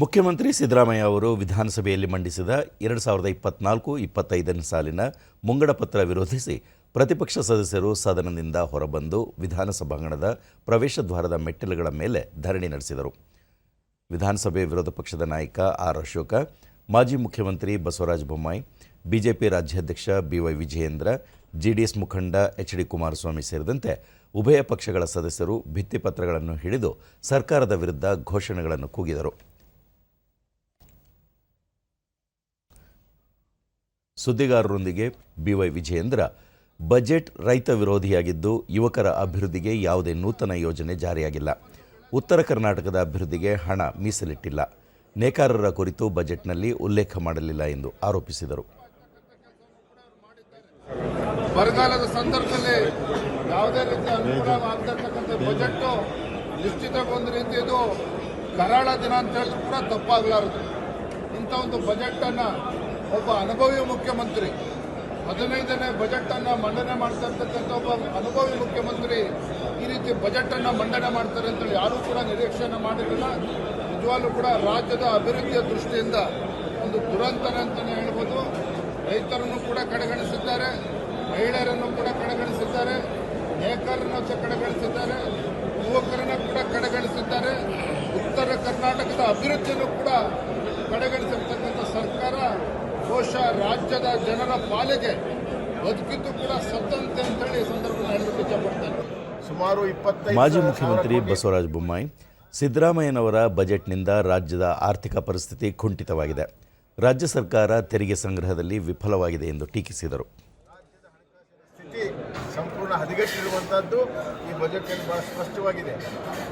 ಮುಖ್ಯಮಂತ್ರಿ ಸಿದ್ದರಾಮಯ್ಯ ಅವರು ವಿಧಾನಸಭೆಯಲ್ಲಿ ಮಂಡಿಸಿದ ಎರಡು ಸಾವಿರದ ಇಪ್ಪತ್ನಾಲ್ಕು ಇಪ್ಪತ್ತೈದನೇ ಸಾಲಿನ ಮುಂಗಡ ಪತ್ರ ವಿರೋಧಿಸಿ ಪ್ರತಿಪಕ್ಷ ಸದಸ್ಯರು ಸದನದಿಂದ ಹೊರಬಂದು ವಿಧಾನಸಭಾಂಗಣದ ಪ್ರವೇಶ ದ್ವಾರದ ಮೆಟ್ಟಿಲುಗಳ ಮೇಲೆ ಧರಣಿ ನಡೆಸಿದರು. ವಿಧಾನಸಭೆ ವಿರೋಧ ಪಕ್ಷದ ನಾಯಕ ಆರ್ ಅಶೋಕ, ಮಾಜಿ ಮುಖ್ಯಮಂತ್ರಿ ಬಸವರಾಜ ಬೊಮ್ಮಾಯಿ, ಬಿಜೆಪಿ ರಾಜ್ಯಾಧ್ಯಕ್ಷ ಬಿವೈ ವಿಜಯೇಂದ್ರ, ಜೆಡಿಎಸ್ ಮುಖಂಡ ಎಚ್ ಡಿ ಕುಮಾರಸ್ವಾಮಿ ಸೇರಿದಂತೆ ಉಭಯ ಪಕ್ಷಗಳ ಸದಸ್ಯರು ಭಿತ್ತಿಪತ್ರಗಳನ್ನು ಹಿಡಿದು ಸರ್ಕಾರದ ವಿರುದ್ಧ ಘೋಷಣೆಗಳನ್ನು ಕೂಗಿದರು. ಸುದ್ದಿಗಾರರೊಂದಿಗೆ ಬಿವೈ ವಿಜಯೇಂದ್ರ. ಬಜೆಟ್ ರೈತ ವಿರೋಧಿಯಾಗಿದ್ದು ಯುವಕರ ಅಭಿವೃದ್ಧಿಗೆ ಯಾವುದೇ ನೂತನ ಯೋಜನೆ ಜಾರಿಯಾಗಿಲ್ಲ. ಉತ್ತರ ಕರ್ನಾಟಕದ ಅಭಿವೃದ್ಧಿಗೆ ಹಣ ಮೀಸಲಿಟ್ಟಿಲ್ಲ. ನೇಕಾರರ ಕುರಿತು ಬಜೆಟ್ನಲ್ಲಿ ಉಲ್ಲೇಖ ಮಾಡಲಿಲ್ಲ ಎಂದು ಆರೋಪಿಸಿದರು. ಬರಗಾಲದ ಸಂದರ್ಭದಲ್ಲಿ ಯಾವುದೇ ರೀತಿಯ ಆಗ್ತಕ್ಕಂಥ ಬಜೆಟ್ ನಿಶ್ಚಿತಗೊಂಡ ರೀತಿ ಇದು ಕರಾಳ ದಿನ ಅಂತ ಹೇಳಿದ್ರು ಕೂಡ ತಪ್ಪಾಗಲಾರದು. ಇಂಥ ಒಂದು ಬಜೆಟ್ ಅನ್ನ ಒಬ್ಬ ಅನುಭವಿ ಮುಖ್ಯಮಂತ್ರಿ, ಹದಿನೈದನೇ ಬಜೆಟ್ ಅನ್ನ ಮಂಡನೆ ಮಾಡ್ತಾ ಒಬ್ಬ ಅನುಭವಿ ಮುಖ್ಯಮಂತ್ರಿ ಈ ರೀತಿ ಬಜೆಟ್ ಅನ್ನ ಮಂಡನೆ ಮಾಡ್ತಾರೆ ಅಂತೇಳಿ ಯಾರೂ ಕೂಡ ನಿರೀಕ್ಷೆಯನ್ನು ಮಾಡಿರಲಿಲ್ಲ ನಿಜವಾಗ್ಲೂ ಕೂಡ ರಾಜ್ಯದ ಅಭಿವೃದ್ಧಿಯ ದೃಷ್ಟಿಯಿಂದ ಒಂದು ದುರಂತನ ಅಂತಲೇ ಹೇಳ್ಬೋದು. ರೈತರನ್ನು ಕೂಡ ಕಡೆಗಣಿಸಿದ್ದಾರೆ, ಮಹಿಳೆಯರನ್ನು ಕೂಡ ಕಡೆಗಣಿಸಿದ್ದಾರೆ ನೇಕರನ್ನು ಕಡೆಗಣಿಸಿದ್ದಾರೆ, ಯುವಕರನ್ನು ಕೂಡ ಕಡೆಗಣಿಸಿದ್ದಾರೆ. ಉತ್ತರ ಕರ್ನಾಟಕದ ಅಭಿವೃದ್ಧಿಯನ್ನು ಕೂಡ ಕಡೆಗಣಿಸಿರ್ತಕ್ಕಂಥ ಸರ್ಕಾರ ಬಹುಶಃ ರಾಜ್ಯದ ಜನರ ಪಾಲಿಗೆ ಬದುಕಿದ್ದು ಕೂಡ ಸತ್ತಂತೆ ಅಂತ ಹೇಳಿ ಸಂದರ್ಭದಲ್ಲಿ ಹೇಳಲಿಕ್ಕೆ ಇಷ್ಟಪಡ್ತೇನೆ ಸುಮಾರು ಇಪ್ಪತ್ತೈದು ಮಾಜಿ ಮುಖ್ಯಮಂತ್ರಿ ಬಸವರಾಜ ಬೊಮ್ಮಾಯಿ ಸಿದ್ದರಾಮಯ್ಯನವರ ಬಜೆಟ್ನಿಂದ ರಾಜ್ಯದ ಆರ್ಥಿಕ ಪರಿಸ್ಥಿತಿ ಕುಂಠಿತವಾಗಿದೆ. ರಾಜ್ಯ ಸರ್ಕಾರ ತೆರಿಗೆ ಸಂಗ್ರಹದಲ್ಲಿ ವಿಫಲವಾಗಿದೆ ಎಂದು ಟೀಕಿಸಿದರು. ಸ್ಥಿತಿ ಸಂಪೂರ್ಣ ಹದಗೆಟ್ಟಿರುವಂತಹದ್ದು ಈ ಬಜೆಟ್ ಬಹಳ ಸ್ಪಷ್ಟವಾಗಿದೆ.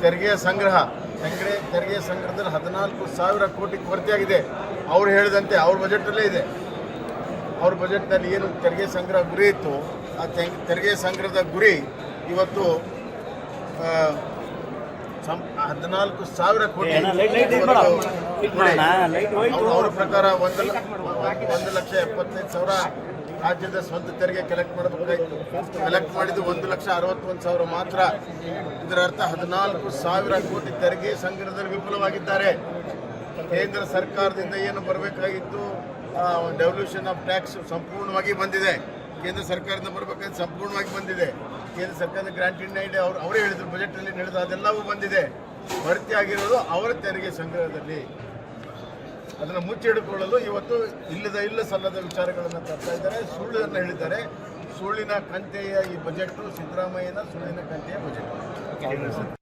ತೆರಿಗೆ ಸಂಗ್ರಹ ತೆರಿಗೆ ತೆರಿಗೆ ಸಂಗ್ರಹದಲ್ಲಿ ಹದಿನಾಲ್ಕು ಸಾವಿರ ಕೋಟಿ ಕೊರತೆಯಾಗಿದೆ. ಅವ್ರು ಹೇಳಿದಂತೆ ಅವ್ರ ಬಜೆಟಲ್ಲೇ ಇದೆ. ಅವ್ರ ಬಜೆಟ್ನಲ್ಲಿ ಏನು ತೆರಿಗೆ ಸಂಗ್ರಹ ಗುರಿ ಇತ್ತು ಆ ತೆಂಗ್- ತೆರಿಗೆ ಸಂಗ್ರಹದ ಗುರಿ ಇವತ್ತು ಸಂ- ಹದಿನಾಲ್ಕು ಸಾವಿರ ಕೋಟಿ ಅವರ ಪ್ರಕಾರ ಒಂದು ಒಂದು ಲಕ್ಷ ಎಪ್ಪತ್ತೈದು ಸಾವಿರ ರಾಜ್ಯದ ಸ್ವಂತ ತೆರಿಗೆ ಕಲೆಕ್ಟ್ ಮಾಡಬೇಕಾಗಿತ್ತು ಕಲೆಕ್ಟ್ ಮಾಡಿದ್ದು ಒಂದು ಲಕ್ಷ ಅರವತ್ತೊಂದು ಸಾವಿರ ಮಾತ್ರ. ಇದರ ಅರ್ಥ ಹದಿನಾಲ್ಕು ಸಾವಿರ ಕೋಟಿ ತೆರಿಗೆ ಸಂಗ್ರಹದಲ್ಲಿ ವಿಫಲವಾಗಿದ್ದಾರೆ. ಕೇಂದ್ರ ಸರ್ಕಾರದಿಂದ ಏನು ಬರಬೇಕಾಗಿತ್ತು? ಡೆವಲ್ಯೂಷನ್ ಆಫ್ ಟ್ಯಾಕ್ಸ್ ಸಂಪೂರ್ಣವಾಗಿ ಬಂದಿದೆ. ಕೇಂದ್ರ ಸರ್ಕಾರದಿಂದ ಬರಬೇಕಾದ ಸಂಪೂರ್ಣವಾಗಿ ಬಂದಿದೆ. ಕೇಂದ್ರ ಸರ್ಕಾರದ ಗ್ರಾಂಟ್ ಇಂಡಿಯಾ ಇದೆ. ಅವ್ರು ಅವರೇ ಹೇಳಿದರು ಬಜೆಟಲ್ಲಿ ನಡೆದು ಅದೆಲ್ಲವೂ ಬಂದಿದೆ. ಭರ್ತಿ ಆಗಿರೋದು ಅವರ ತೆರಿಗೆ ಸಂಗ್ರಹದಲ್ಲಿ. ಅದನ್ನು ಮುಚ್ಚಿಡಿಕೊಳ್ಳಲು ಇವತ್ತು ಇಲ್ಲದ ಇಲ್ಲ ಸಲ್ಲದ ವಿಚಾರಗಳನ್ನು ತರ್ತಾ ಇದ್ದಾರೆ. ಸುಳ್ಳನ್ನು ಹೇಳಿದ್ದಾರೆ. ಸುಳ್ಳಿನ ಕಂತೆಯ ಈ ಬಜೆಟ್ ಸಿದ್ದರಾಮಯ್ಯನ ಸುಳ್ಳಿನ ಕಂತೆಯ ಬಜೆಟ್